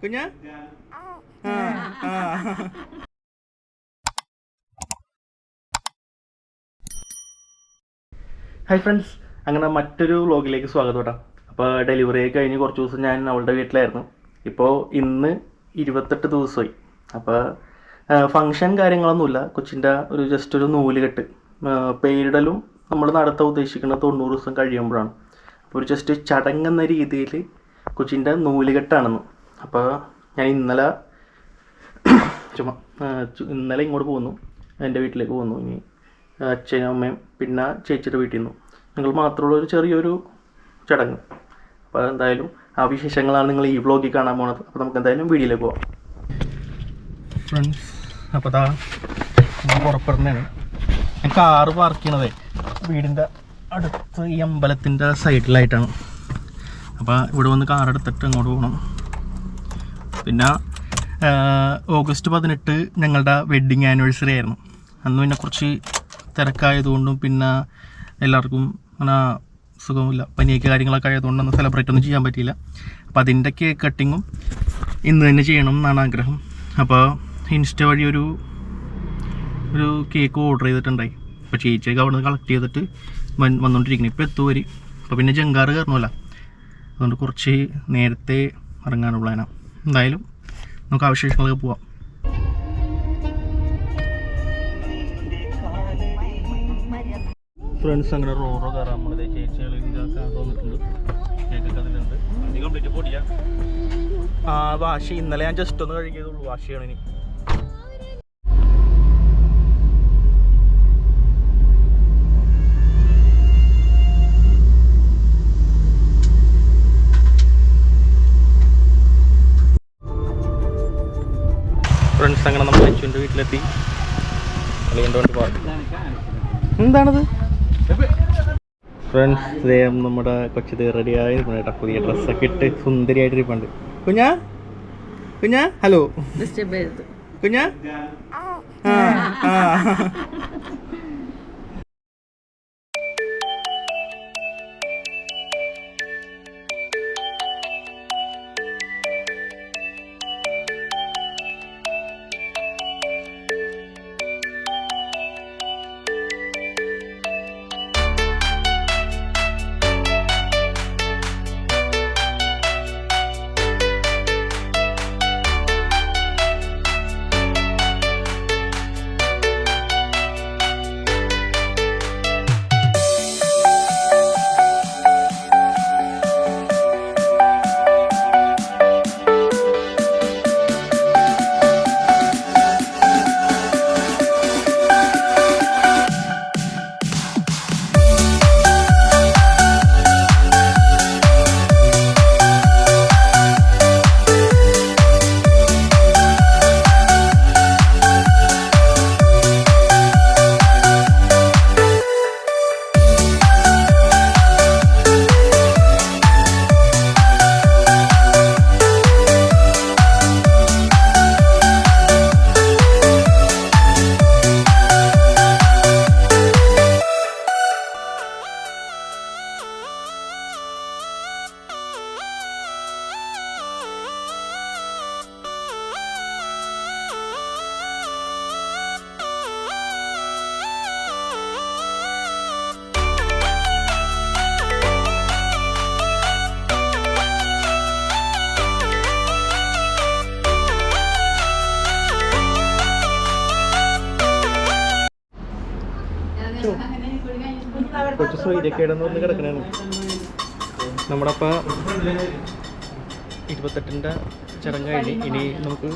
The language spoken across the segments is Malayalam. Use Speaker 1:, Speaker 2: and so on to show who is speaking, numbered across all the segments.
Speaker 1: കുഞ്ഞ? ഹായ് ഫ്രണ്ട്സ് അങ്ങനെ മറ്റൊരു വ്ളോഗിലേക്ക് സ്വാഗതം കേട്ടോ അപ്പോൾ ഡെലിവറി കഴിഞ്ഞ് കുറച്ച് ദിവസം ഞാൻ അവളുടെ വീട്ടിലായിരുന്നു. ഇപ്പോൾ ഇന്ന് ഇരുപത്തെട്ട് ദിവസമായി. അപ്പോൾ ഫങ്ഷൻ കാര്യങ്ങളൊന്നുമില്ല. കൊച്ചിന്റെ ഒരു ജസ്റ്റ് ഒരു നൂലുകെട്ട്. പേരിടലും നമ്മൾ നടത്താൻ ഉദ്ദേശിക്കുന്നത് തൊണ്ണൂറ് ദിവസം കഴിയുമ്പോഴാണ്. അപ്പോൾ ഒരു ജസ്റ്റ് ചടങ്ങെന്ന രീതിയിൽ കൊച്ചിന്റെ നൂലുകെട്ടാണെന്ന്. അപ്പോൾ ഞാൻ ഇന്നലെ ചുമ്മാ ഇന്നലെ ഇങ്ങോട്ട് പോന്നു. എന്റെ വീട്ടിലേക്ക് പോന്നു. ഇനി അച്ഛനും അമ്മയും പിന്നെ ചേച്ചിയുടെ വീട്ടിൽ നിന്നു. ഞങ്ങൾ മാത്രമുള്ള ഒരു ചെറിയൊരു ചടങ്ങ്. അപ്പോൾ എന്തായാലും ആ വിശേഷങ്ങളാണ് നിങ്ങൾ ഈ വ്ളോഗിൽ കാണാൻ പോണത്. അപ്പോൾ നമുക്ക് എന്തായാലും വീഡിയോയിലേക്ക് പോവാം. ഫ്രണ്ട്സ് അപ്പോൾ അതാ പുറപ്പെടുന്നതാണ് ഞാൻ കാറ് പാർക്ക് ചെയ്യണതേ. വീടിന്റെ അടുത്ത് ഈ അമ്പലത്തിന്റെ സൈഡിലായിട്ടാണ് അപ്പോൾ ഇവിടെ വന്ന് കാറെടുത്തിട്ട് അങ്ങോട്ട് പോകണം പിന്നെ ഓഗസ്റ്റ് പതിനെട്ട് ഞങ്ങളുടെ വെഡ്ഡിങ് ആനിവേഴ്സറി ആയിരുന്നു. അന്ന് പിന്നെ കുറച്ച് തിരക്കായതുകൊണ്ടും പിന്നെ എല്ലാവർക്കും അങ്ങനെ സുഖമില്ല. പനിയൊക്കെ കാര്യങ്ങളൊക്കെ ആയതുകൊണ്ട് അന്ന് സെലിബ്രേറ്റ് ഒന്നും ചെയ്യാൻ പറ്റിയില്ല. അപ്പോൾ അതിന്റെ കേക്ക് കട്ടിങ്ങും ഇന്ന് തന്നെ ചെയ്യണം എന്നാണ് ആഗ്രഹം. അപ്പോൾ ഇൻസ്റ്റ വഴി ഒരു ഒരു കേക്ക് ഓർഡർ ചെയ്തിട്ടുണ്ടായി. അപ്പോൾ ചേച്ചിയൊക്കെ അവിടെ നിന്ന് കളക്ട് ചെയ്തിട്ട് വന്ന് വന്നുകൊണ്ടിരിക്കണം ഇപ്പോൾ എത്തുവരി. അപ്പോൾ പിന്നെ ജങ്കാറ് കയറണമല്ല. അതുകൊണ്ട് കുറച്ച് നേരത്തെ ഇറങ്ങാനുള്ള പ്ലാനാണ് എന്തായാലും നമുക്ക് അവശേഷങ്ങളൊക്കെ പോവാം. ഫ്രണ്ട്സ് അങ്ങനെ റോറോ കയറാൻ നമ്മളത് ചേച്ചികൾ തോന്നിട്ടുണ്ട് കേക്കൊക്കെ അതിലുണ്ട് കംപ്ലീറ്റ് പൊടിയാ ആ വാശി. ഇന്നലെ ഞാൻ ജസ്റ്റ് ഒന്ന് കഴുകിയതുള്ളൂ വാശിയാണ് ഇനി. അങ്ങനെ നമ്മൾ അച്ഛന്റെ വീട്ടിലെത്തി. അളിയന്റെ വണ്ടി പോകാം എന്താണത്? ഫ്രണ്ട്സ് ദേഹം നമ്മുടെ കൊച്ചത് റെഡി ആയിരുന്നു കേട്ടോ പുതിയ ഡ്രസ്സൊക്കെ ഇട്ട് സുന്ദരിയായിട്ട് ഇരിപ്പുണ്ട്. കുഞ്ഞാ? കുഞ്ഞാ? ഹലോ കുഞ്ഞാ? ആ ആ. സ്വൈര്യക്കേടെന്ന് പറഞ്ഞ് കിടക്കണാണ്. നമ്മുടെ അപ്പം ഇരുപത്തെട്ടിന്റെ ചടങ്ങ് കഴിഞ്ഞ് ഇനി നമുക്ക്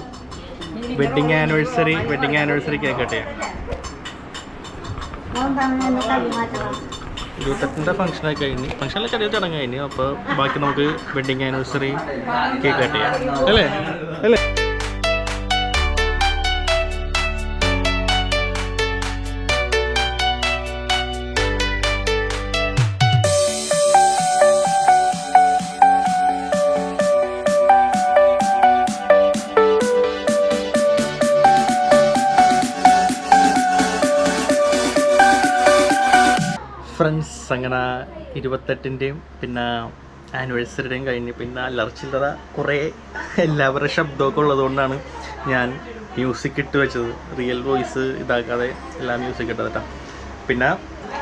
Speaker 1: wedding anniversary wedding anniversary cake cut ഇരുപത്തെട്ടിന്റെ ഫംഗ്ഷനൊക്കെ കഴിഞ്ഞ് ഫംഗ്ഷനിലെ ചെറിയ ചടങ്ങ് കഴിഞ്ഞ് അപ്പോൾ ബാക്കി നമുക്ക് വെഡിങ് ആനിവേഴ്സറി കേക്ക് അല്ലേ? അല്ലേ? അങ്ങനെ ഇരുപത്തെട്ടിന്റെയും പിന്നെ ആനിവേഴ്സറിയുടെയും കഴിഞ്ഞ് പിന്നെ അലർച്ചില്ലറ കുറേ എല്ലാവരുടെ ശബ്ദമൊക്കെ ഉള്ളതുകൊണ്ടാണ് ഞാൻ മ്യൂസിക് ഇട്ട് വെച്ചത്. റിയൽ വോയിസ് ഇതാക്കാതെ എല്ലാ മ്യൂസിക് ഇട്ടത് കേട്ടോ. പിന്നെ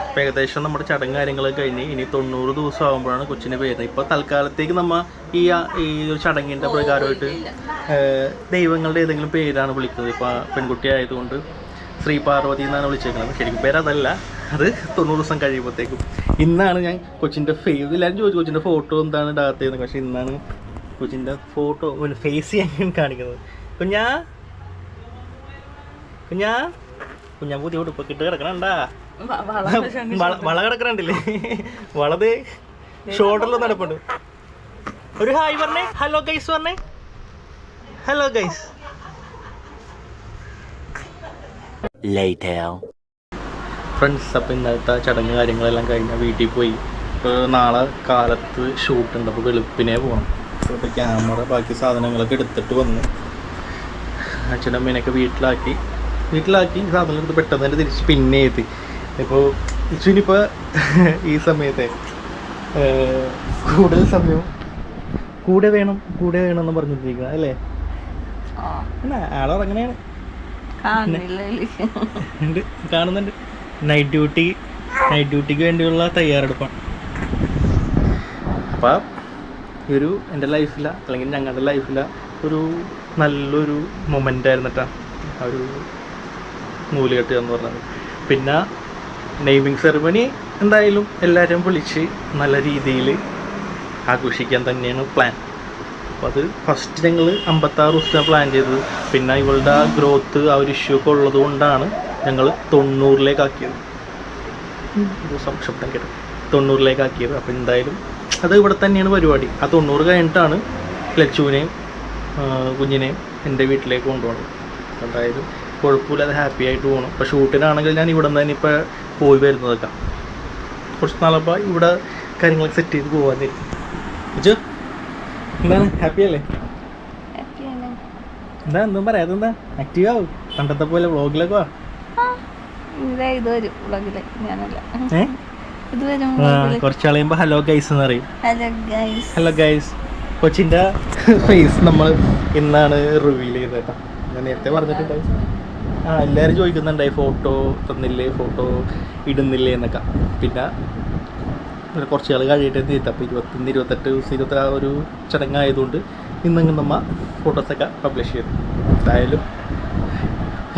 Speaker 1: ഇപ്പം ഏകദേശം നമ്മുടെ ചടങ്ങ് കാര്യങ്ങളൊക്കെ കഴിഞ്ഞ് ഇനി തൊണ്ണൂറ് ദിവസം ആകുമ്പോഴാണ് കൊച്ചിന് പേരുന്നത് ഇപ്പോൾ തൽക്കാലത്തേക്ക് നമ്മൾ ഈ ഈ ഒരു ചടങ്ങിന്റെ പ്രകാരമായിട്ട് ദൈവങ്ങളുടെ ഏതെങ്കിലും പേരാണ് വിളിക്കുന്നത്. ഇപ്പോൾ പെൺകുട്ടി ആയതുകൊണ്ട് ശ്രീ പാർവതി എന്നാണ് വിളിച്ചേക്കുന്നത്. ശരിക്കും പേര് അതല്ല അത് തൊണ്ണൂറ് ദിവസം കഴിയുമ്പോഴത്തേക്കും ഇന്നാണ് ഞാൻ കൊച്ചിന്റെ ഫേസ് എല്ലാവരും ചോദിച്ചു കൊച്ചിന്റെ ഫോട്ടോ എന്താണ് ഇടാത്തതെന്ന്. പക്ഷേ ഇന്നാണ് കൊച്ചിന്റെ ഫോട്ടോ ഫേസ് ചെയ്യാൻ കാണിക്കുന്നത്. കുഞ്ഞാ? കുഞ്ഞാ? കുഞ്ഞാ പുതിയ ഉടുപ്പൊക്കെ ഇട്ട് കിടക്കണണ്ടാ? വള വള കിടക്കണുണ്ടല്ലേ? വളത് ഷോൾഡറിൽ നടപ്പുണ്ട്. ഒരു ഹായ് പറഞ്ഞേ. ഹലോ ഗൈസ് പറഞ്ഞേ. Hello guys
Speaker 2: Later.
Speaker 1: ഫ്രണ്ട്സ് അപ്പം ഇന്നത്തെ ചടങ്ങ് കാര്യങ്ങളെല്ലാം കഴിഞ്ഞ വീട്ടിൽ പോയി. ഇപ്പോൾ നാളെ കാലത്ത് ഷൂട്ട് ഉണ്ട്. അപ്പോൾ വെളുപ്പിനെ പോകണം അപ്പോൾ ക്യാമറ ബാക്കി സാധനങ്ങളൊക്കെ എടുത്തിട്ട് വന്നു. അച്ഛനമ്മേനൊക്കെ വീട്ടിലാക്കി. വീട്ടിലാക്കി സാധനം എടുത്ത് പെട്ടെന്ന് തന്നെ തിരിച്ച് പിന്നെ എത്തി ഇപ്പോൾ ഇച്ചുവിനിപ്പോൾ ഈ സമയത്തെ കൂടുതൽ സമയം കൂടെ വേണം കൂടെ വേണം എന്ന് പറഞ്ഞിരിക്കുക അല്ലേ? ആളുറങ്ങനെയാണ് ഉണ്ട് കാണുന്നുണ്ട്. നൈറ്റ് ഡ്യൂട്ടി നൈറ്റ് ഡ്യൂട്ടിക്ക് വേണ്ടിയുള്ള തയ്യാറെടുപ്പാണ്. അപ്പോൾ ഈ ഒരു എന്റെ ലൈഫില അല്ലെങ്കിൽ ഞങ്ങളുടെ ലൈഫില ഒരു നല്ലൊരു മൊമെന്റ് ആയിരുന്നു കേട്ടോ ആ ഒരു നൂലുകെട്ട് എന്ന് പറഞ്ഞത്. പിന്നെ നെയ്മിങ് സെറിമണി എന്തായാലും എല്ലാവരും വിളിച്ച് നല്ല രീതിയിൽ ആഘോഷിക്കാൻ തന്നെയാണ് പ്ലാൻ അപ്പോൾ അത് ഫസ്റ്റ് ഞങ്ങൾ അമ്പത്താറ് ദിവസത്തെ പ്ലാൻ ചെയ്തത്. പിന്നെ ഇവളുടെ ആ ഗ്രോത്ത് ആ ഒരു ഇഷ്യൂ ഒക്കെ ഉള്ളത് കൊണ്ടാണ് ഞങ്ങൾ തൊണ്ണൂറിലേക്ക് ആക്കിയത്. ശബ്ദം കേട്ടു. തൊണ്ണൂറിലേക്ക് ആക്കിയത്. അപ്പോൾ എന്തായാലും അത് ഇവിടെ തന്നെയാണ് പരിപാടി. ആ തൊണ്ണൂറ് കഴിഞ്ഞിട്ടാണ് ലച്ചുവിനെയും കുഞ്ഞിനെയും എന്റെ വീട്ടിലേക്ക് കൊണ്ടുപോകണം എന്തായാലും കുഴപ്പമില്ലാതെ ഹാപ്പി ആയിട്ട് പോകണം ഇപ്പോൾ ഷൂട്ടിനാണെങ്കിൽ ഞാൻ ഇവിടെ നിന്ന് തന്നെ ഇപ്പോൾ പോയി വരുന്നതൊക്കെ കുറച്ച് നാളപ്പോൾ ഇവിടെ കാര്യങ്ങളൊക്കെ സെറ്റ് ചെയ്ത് പോകാന്നിരിക്കും ഇജു എന്താണ് ഹാപ്പി അല്ലേ? എന്താ? എന്തും പറയാ. അതെന്താ? ആക്റ്റീവ് ആവും. പണ്ടത്തെ പോലെ വ്ളോഗിലൊക്കെ വാ.
Speaker 3: ഇതാ വരും വ്ളോഗിൽ. ഞാനല്ല.
Speaker 1: കുറച്ച് കളയുമ്പോൾ ഹലോ ഗൈസ് എന്ന് പറയും.
Speaker 3: ഹലോ ഗൈസ്
Speaker 1: കൊച്ചിന്റെ ഫേസ് നമ്മൾ ഇന്നാണ് റിവീൽ ചെയ്തത് കേട്ടോ ഞാൻ നേരത്തെ പറഞ്ഞിട്ടുണ്ടായി ആ എല്ലാവരും ചോദിക്കുന്നുണ്ടായി ഫോട്ടോ തന്നില്ലേ? ഫോട്ടോ ഇടുന്നില്ലേ എന്നൊക്കെ. പിന്നെ ഒരു കുറച്ച് ആൾ കഴിയട്ടെ എന്ന് ചെയ്തു അപ്പോൾ ഇരുപത്തൊന്ന് ഇരുപത്തെട്ട് ദിവസം ഇരുപത്തി ആ ഒരു ചടങ്ങായതുകൊണ്ട് ഇന്നങ്ങ് നമ്മൾ ഫോട്ടോസൊക്കെ പബ്ലിഷ് ചെയ്തു. എന്തായാലും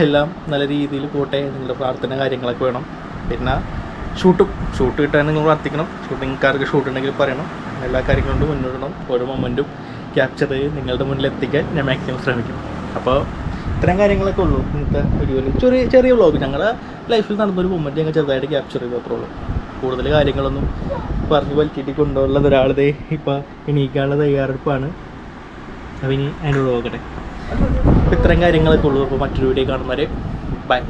Speaker 1: എല്ലാം നല്ല രീതിയിൽ പോട്ടെ നിങ്ങളുടെ പ്രാർത്ഥന കാര്യങ്ങളൊക്കെ വേണം. പിന്നെ ഷൂട്ടും ഷൂട്ട് കിട്ടാൻ നിങ്ങൾ പ്രാർത്ഥിക്കണം. ഷൂട്ടിംഗ്കാർക്ക് ഷൂട്ട് ഉണ്ടെങ്കിൽ പറയണം. എല്ലാ കാര്യങ്ങളും കൊണ്ട് ഓരോ മൊമെന്റും ക്യാപ്ചർ ചെയ്ത് നിങ്ങളുടെ മുന്നിൽ എത്തിക്കാൻ ഞാൻ മാക്സിമം ശ്രമിക്കും. അപ്പോൾ ഇത്തരം കാര്യങ്ങളൊക്കെ ഉള്ളൂ. ഇന്നത്തെ ഒരു ചെറിയ ചെറിയ വ്ളോഗ് ഞങ്ങളുടെ ലൈഫിൽ നടന്നൊരു മൊമെന്റ് ഞങ്ങൾ ചെറുതായിട്ട് ക്യാപ്ചർ ചെയ്തു അത്രേ ഉള്ളൂ. കൂടുതൽ കാര്യങ്ങളൊന്നും പറഞ്ഞു വലിച്ചിട്ട് കൊണ്ടുള്ളത് ഒരാളുടെ ഇപ്പോൾ എണീക്കാനുള്ള തയ്യാറെടുപ്പാണ്. അപ്പം ഇനി അതിനോട് നോക്കട്ടെ. ഇത്രയും കാര്യങ്ങളൊക്കെ ഉള്ളൂ. അപ്പോൾ മറ്റൊരു വീഡിയോ കാണുന്നവരെ ബൈ